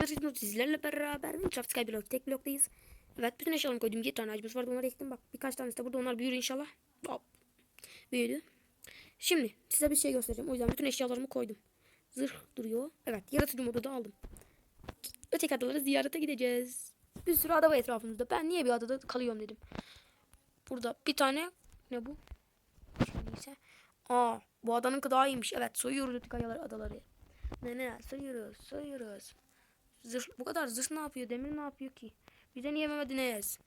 Arkadaşlar sizlerle beraber Minecraft Skyblock tek bloktayız. Evet bütün eşyalarımı koydum. 7 tane ağacımız vardı onları ektim. Bak birkaç tanesi de burada onlar büyür inşallah. Hop. Büyüdü. Şimdi size bir şey göstereceğim. O yüzden bütün eşyalarımı koydum. Zırh duruyor. Evet yaratıcı modu da aldım. Öteki adaları ziyarete gideceğiz. Bir sürü ada var etrafımızda. Ben niye bir adada kalıyorum dedim. Burada bir tane ne bu? Neyse. Aa bu adanın daha iyiymiş. Evet soyuyoruz öteki adaları. Ne ne soyuyoruz soyuyoruz. Zırh, bu kadar zırh ne yapıyor? Demir ne yapıyor ki? Bize niye yememediniz?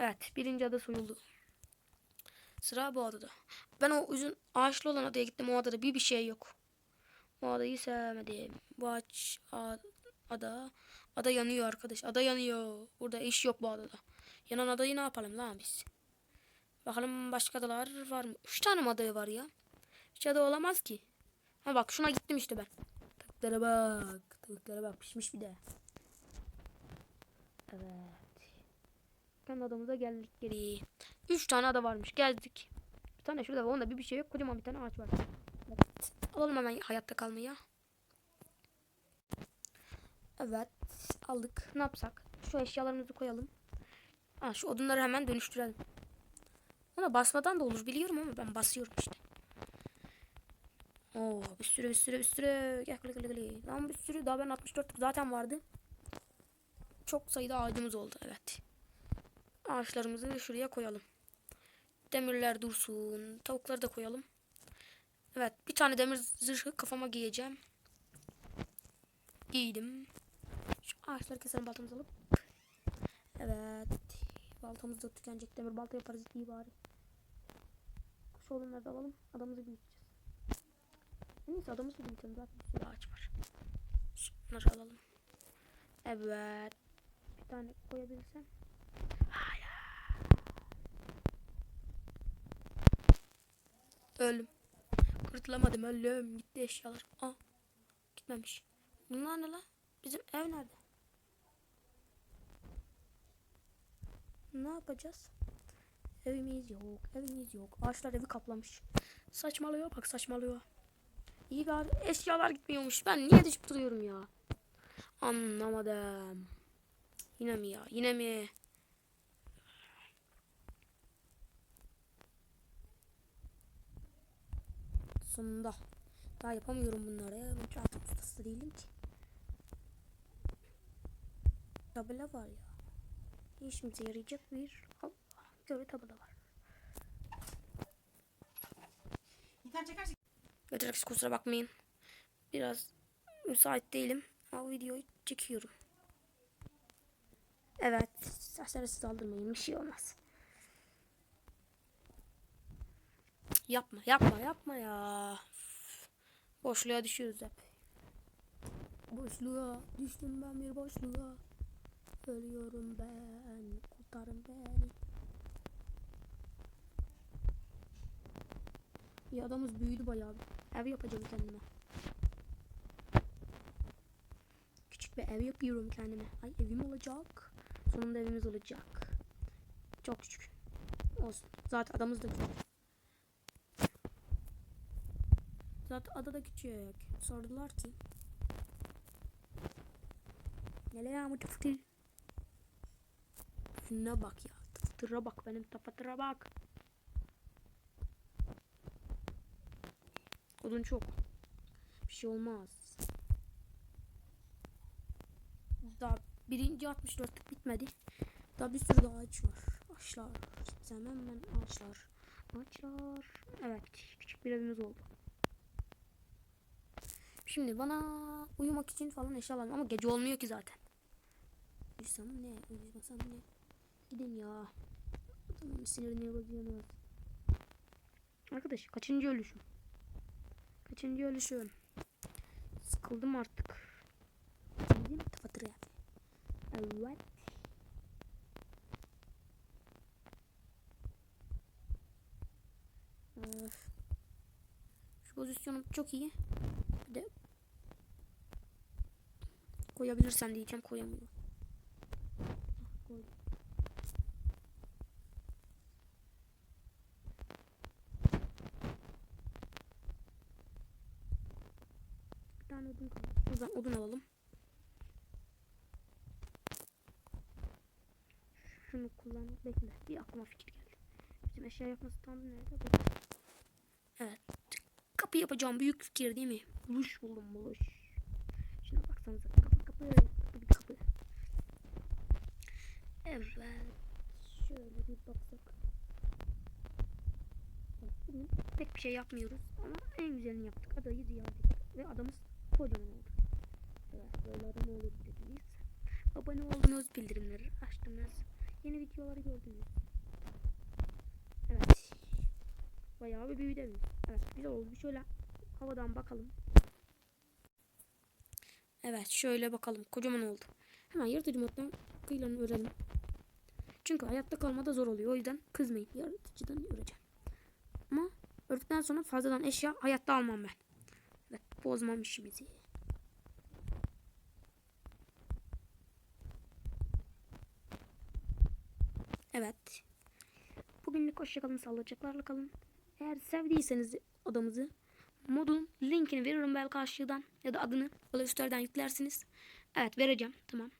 Evet birinci ada soyuldu. Sıra bu adada. Ben o uzun ağaçlı olan adaya gittim. O adada bir bir şey yok. O adayı sevmedim. Bu ağaç ada ada yanıyor arkadaş. Ada yanıyor. Burada iş yok bu adada. Yanan adayı ne yapalım lan biz? Bakalım başka adalar var mı? Üç tane mi adaya var ya? Hiç ada olamaz ki. Ha bak şuna gittim işte ben. Tavuklara bak. Tavuklara bak pişmiş bir de. Evet. Kendi adamıza geldik geri. Üç tane ada varmış. Geldik. Bir tane şurada var. Onda bir bir şey yok. Kocaman bir tane ağaç var. Evet. Alalım hemen hayatta kalmayı. Evet. Aldık. Ne yapsak? Şu eşyalarımızı koyalım. Ha, şu odunları hemen dönüştürelim. Ona basmadan da olur biliyorum ama ben basıyorum işte. Oo bir sürü bir sürü bir sürü. Gel gel gel gel. Lan bir sürü daha ben 64 zaten vardı. Çok sayıda ağacımız oldu evet. Ağaçlarımızı şuraya koyalım. Demirler dursun. Tavukları da koyalım. Evet bir tane demir zırhı kafama giyeceğim. Giydim. Şu ağaçları keselim baltamızı alıp. Evet. Baltamız da tükenecek. Demir balta yaparız iyi bari. Şu odunları da alalım. Adamımızı büyüteceğiz. Neyse adamımızı büyütelim. Zaten bir sürü ağaç var. Şunları alalım. Evet. Bir tane koyabilirsem. Hayır. Öldüm. Kurtulamadım öldüm. Gitti eşyalar. Aa. Gitmemiş. Bunlar ne lan? Bizim ev nerede? Ne yapacağız? Evimiz yok. Evimiz yok. Ağaçlar evi kaplamış. Saçmalıyor bak saçmalıyor. İyi bari eşyalar gitmiyormuş. Ben niye düşüp duruyorum ya? Anlamadım. Yine mi ya? Yine mi? Sonunda. Daha yapamıyorum bunları. Ben çok ustası değilim ki. Tabela var ya. İşimize yarayacak bir Allah göre tabela var. İnternet çekersin. Götürek kusura bakmayın. Biraz müsait değilim. Ama videoyu çekiyorum. Evet. Saçları siz aldırmayın. Bir şey olmaz. Yapma yapma yapma ya. Boşluğa düşüyoruz hep. Boşluğa düştüm ben bir boşluğa. Ölüyorum ben. Kurtarın beni. Ya adamız büyüdü bayağı. Ev yapacağım kendime. Küçük bir ev yapıyorum kendime. Ay evim olacak. Sonunda evimiz olacak. Çok küçük. Olsun. Zaten adamız da küçük. Zaten ada da küçük. Sordular ki. Neler ya bu tıftır. Şuna bak ya. Tıftıra bak benim tapatıra bak. Odun çok. Bir şey olmaz. Daha birinci 64'lük bitmedi. Daha bir sürü daha ağaç var. Ağaçlar. Sevmem ben ağaçlar. Ağaçlar. Evet. Küçük bir evimiz oldu. Şimdi bana uyumak için falan eşya lazım ama gece olmuyor ki zaten. Uyusam ne? Uyumasam ne? Gidin ya. Tamam sinirini bozuyorsunuz. Arkadaş kaçıncı ölüşüm? Kaçıncı ölüşüm? Sıkıldım artık. Bizim tafatırı yap. Evet. Öf. Şu pozisyonum çok iyi. Bir de koyabilirsem diyeceğim koyamıyorum. Hah, koydum. tane odun Buradan odun alalım. Şunu kullan. Bekle. Bir aklıma fikir geldi. Bizim eşya yapma standı nerede? Bak. Evet. Kapı yapacağım. Büyük fikir değil mi? Buluş buldum buluş. Şuna baksanıza. Kapı kapı. Kapı kapı. Evet. Şöyle bir baksak. Pek bir şey yapmıyoruz. Ama en güzelini yaptık. Adayı ziyaret ettik. Ve adamız kocaman oldu. Evet böyle adam olur dediniz. Abone oldunuz, bildirimleri açtınız. Yeni videoları gördünüz. Evet. Bayağı bir büyüdü. Evet güzel oldu. Şöyle havadan bakalım. Evet şöyle bakalım. Kocaman oldu. Hemen yırtıcı moddan kıyılarını örelim. Çünkü hayatta kalmada zor oluyor. O yüzden kızmayın. Yaratıcıdan öreceğim. Ama ördükten sonra fazladan eşya hayatta almam ben. Bozmam işimizi. Evet. Bugünlük hoşçakalın, sağlıcaklarla kalın. Eğer sevdiyseniz odamızı modun linkini veririm belki aşağıdan ya da adını Play yüklersiniz. Evet vereceğim. Tamam.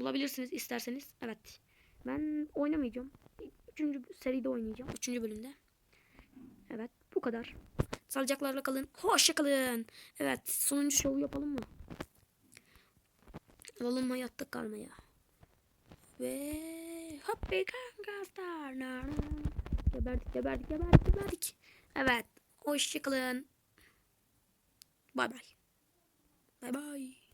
Bulabilirsiniz isterseniz. Evet. Ben oynamayacağım. Üçüncü seride oynayacağım. Üçüncü bölümde. Evet bu kadar. Sağlıcaklarla kalın. Hoşçakalın. Evet sonuncu şovu yapalım mı? Alalım mı hayatta kalmaya. Ve hop bir kankastar. Geberdik geberdik geberdik geberdik. Evet. Hoşçakalın. Bay bay. Bay bay.